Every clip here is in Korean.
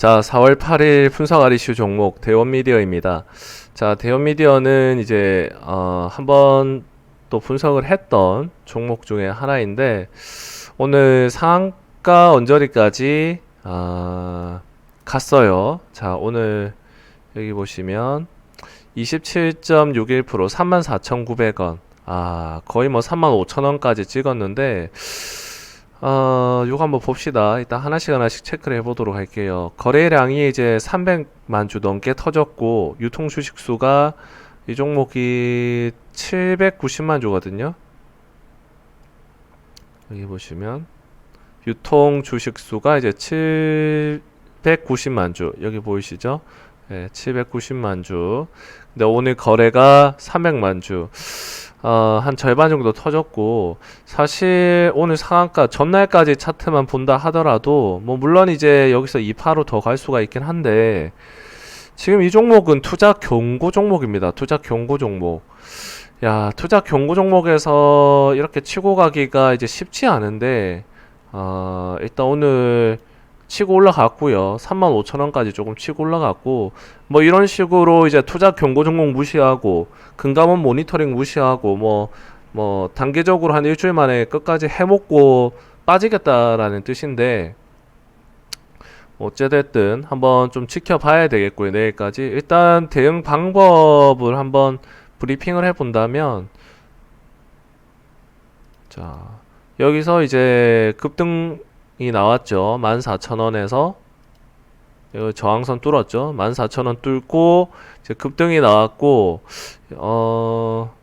자, 4월 8일 분석 이슈 종목 대원미디어입니다. 자, 대원미디어는 이제 어, 한번 또 분석을 했던 종목 중에 하나인데 오늘 상한가 언저리까지 아, 갔어요. 자, 오늘 여기 보시면 27.61% 34,900원. 아, 거의 뭐 35,000원까지 찍었는데 어, 요거 한번 봅시다. 일단 하나씩 하나씩 체크를 해보도록 할게요. 거래량이 이제 300만 주 넘게 터졌고, 유통 주식 수가 이 종목이 790만 주거든요. 여기 보시면, 유통 주식 수가 이제 790만 주. 여기 보이시죠? 네, 790만 주. 근데 오늘 거래가 300만 주. 어, 한 절반 정도 터졌고, 사실 오늘 상한가 전날까지 차트만 본다 하더라도, 뭐, 물론 이제 여기서 2파로 더 갈 수가 있긴 한데, 지금 이 종목은 투자 경고 종목입니다. 투자 경고 종목. 야, 투자 경고 종목에서 이렇게 치고 가기가 이제 쉽지 않은데, 어, 일단 오늘 치고 올라갔고요. 35,000원까지 조금 치고 올라갔고 뭐 이런 식으로 이제 투자 경고 종목 무시하고 금감원 모니터링 무시하고 뭐뭐 단계적으로 한 일주일 만에 끝까지 해먹고 빠지겠다라는 뜻인데 어찌됐든 한번 좀 지켜봐야 되겠고요. 내일까지 일단 대응 방법을 한번 브리핑을 해본다면 자 여기서 이제 급등 이 나왔죠. 14,000원에서 이거 저항선 뚫었죠. 14,000원 뚫고 이제 급등이 나왔고 어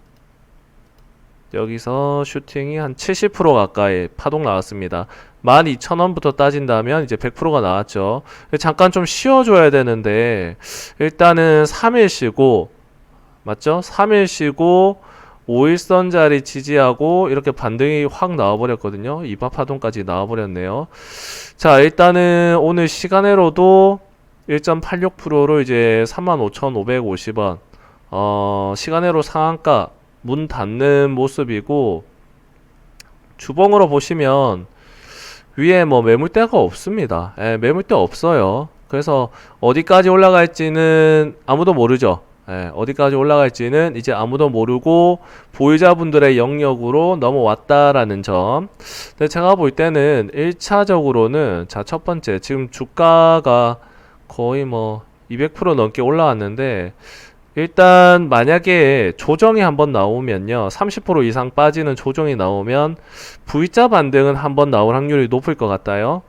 여기서 슈팅이 한 70% 가까이 파동 나왔습니다. 12,000원부터 따진다면 이제 100%가 나왔죠. 잠깐 좀 쉬어줘야 되는데 일단은 3일 쉬고 맞죠? 3일 쉬고 5일선 자리 지지하고 이렇게 반등이 확 나와버렸거든요. 이바 파동까지 나와버렸네요. 자, 일단은 오늘 시간으로도 1.86%로 이제 35,550원. 어, 시간으로 상한가 문 닫는 모습이고 주봉으로 보시면 위에 뭐 매물대가 없습니다. 예, 매물대 없어요. 그래서 어디까지 올라갈지는 아무도 모르죠. 예, 어디까지 올라갈지는 이제 아무도 모르고 보유자분들의 영역으로 넘어왔다라는 점. 근데 제가 볼 때는 1차적으로는 자, 첫 번째 지금 주가가 거의 뭐 200% 넘게 올라왔는데 일단 만약에 조정이 한번 나오면요. 30% 이상 빠지는 조정이 나오면 V자 반등은 한번 나올 확률이 높을 것 같아요.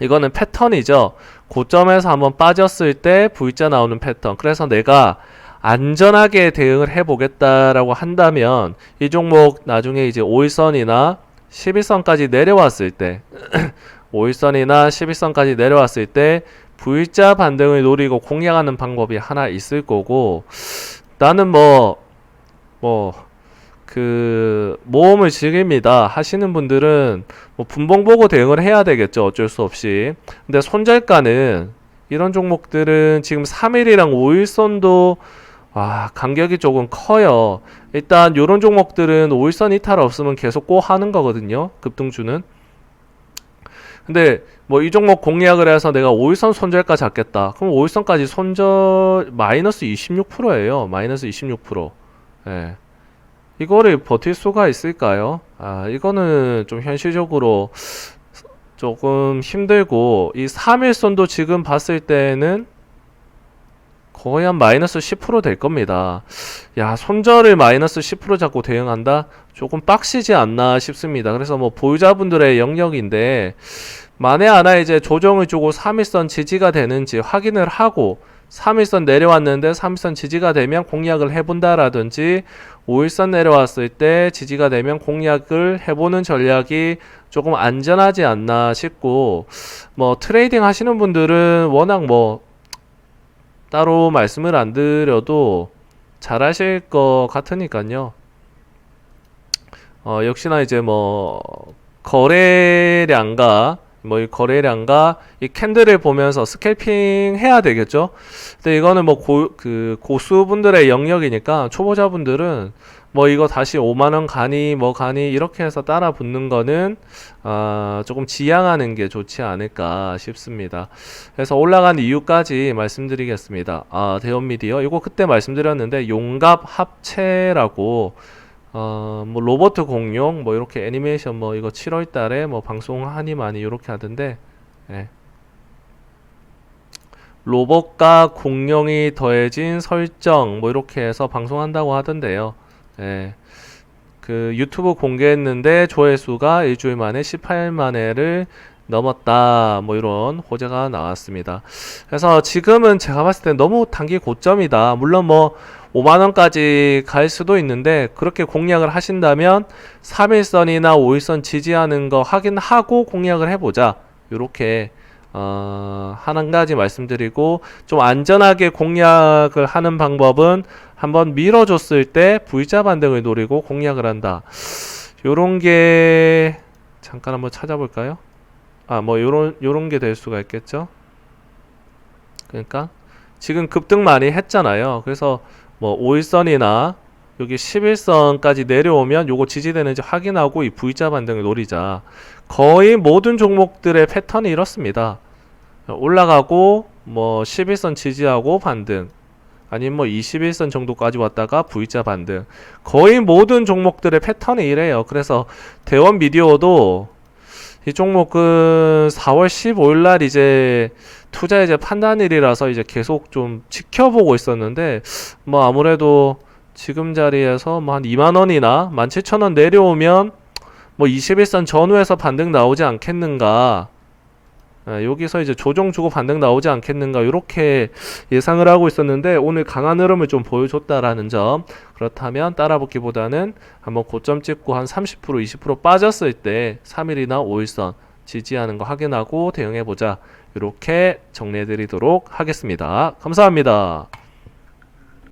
이거는 패턴이죠. 고점에서 한번 빠졌을 때 V자 나오는 패턴. 그래서 내가 안전하게 대응을 해보겠다라고 한다면 이 종목 나중에 이제 5일선이나 11선까지 내려왔을 때 5일선이나 11선까지 내려왔을 때 V자 반등을 노리고 공략하는 방법이 하나 있을 거고 나는 뭐 뭐 그 모험을 즐깁니다. 하시는 분들은 뭐 분봉 보고 대응을 해야 되겠죠. 어쩔 수 없이. 근데 손절가는 이런 종목들은 지금 3일이랑 5일선도 와 간격이 조금 커요. 일단 이런 종목들은 5일선 이탈 없으면 계속 꼭 하는 거거든요. 급등주는. 근데 뭐 이 종목 공략을 해서 내가 5일선 손절가 잡겠다. 그럼 5일선까지 손절 마이너스 26%예요. 마이너스 26% 예. 이거를 버틸 수가 있을까요? 아, 이거는 좀 현실적으로 조금 힘들고, 이 3일선도 지금 봤을 때는 거의 한 마이너스 10%될 겁니다. 야, 손절을 마이너스 10% 잡고 대응한다? 조금 빡시지 않나 싶습니다. 그래서 뭐 보유자분들의 영역인데, 만에 하나 이제 조정을 주고 3일선 지지가 되는지 확인을 하고, 3일선 내려왔는데 3일선 지지가 되면 공략을 해본다라든지 5일선 내려왔을 때 지지가 되면 공략을 해보는 전략이 조금 안전하지 않나 싶고 뭐 트레이딩 하시는 분들은 워낙 뭐 따로 말씀을 안 드려도 잘 하실 것 같으니까요. 어, 역시나 이제 뭐 거래량과 뭐 이 거래량과 이 캔들을 보면서 스캘핑 해야 되겠죠. 근데 이거는 뭐 고 그 고수분들의 영역이니까 초보자분들은 뭐 이거 다시 5만 원 가니 뭐 가니 이렇게 해서 따라 붙는 거는 아 조금 지양하는 게 좋지 않을까 싶습니다. 그래서 올라간 이유까지 말씀드리겠습니다. 아 대원 미디어 이거 그때 말씀드렸는데 용갑 합체라고 어, 뭐 로버트 공룡 뭐 이렇게 애니메이션 뭐 이거 7월 달에 뭐 방송하니 많이 이렇게 하던데 예. 로봇과 공룡이 더해진 설정 뭐 이렇게 해서 방송한다고 하던데요. 예. 그 유튜브 공개했는데 조회수가 일주일 만에 18만 회를 넘었다. 뭐 이런 호재가 나왔습니다. 그래서 지금은 제가 봤을 때 너무 단기 고점이다. 물론 뭐 5만 원까지 갈 수도 있는데 그렇게 공략을 하신다면 3일선이나 5일선 지지하는 거 확인하고 공략을 해보자. 요렇게 어, 한 가지 말씀드리고 좀 안전하게 공략을 하는 방법은 한번 밀어줬을 때 V자 반등을 노리고 공략을 한다. 요런 게 잠깐 한번 찾아볼까요? 아, 뭐 요런 요런 게 될 수가 있겠죠. 그러니까 지금 급등 많이 했잖아요. 그래서 뭐 5일선이나 여기 11선까지 내려오면 요거 지지되는지 확인하고 이 V자 반등을 노리자. 거의 모든 종목들의 패턴이 이렇습니다. 올라가고 뭐 11선 지지하고 반등 아니면 뭐 21선 정도까지 왔다가 V자 반등 거의 모든 종목들의 패턴이 이래요. 그래서 대원 미디어도 이 종목은 4월 15일 날 이제 투자 이제 판단일이라서 이제 계속 좀 지켜보고 있었는데 뭐 아무래도 지금 자리에서 뭐 한 2만 원이나 17,000원 내려오면 뭐 21선 전후에서 반등 나오지 않겠는가 아, 여기서 이제 조정 주고 반등 나오지 않겠는가 이렇게 예상을 하고 있었는데 오늘 강한 흐름을 좀 보여줬다라는 점. 그렇다면 따라붙기보다는 한번 고점 찍고 한 30% 20% 빠졌을 때 3일이나 5일선 지지하는 거 확인하고 대응해 보자. 이렇게 정리해 드리도록 하겠습니다. 감사합니다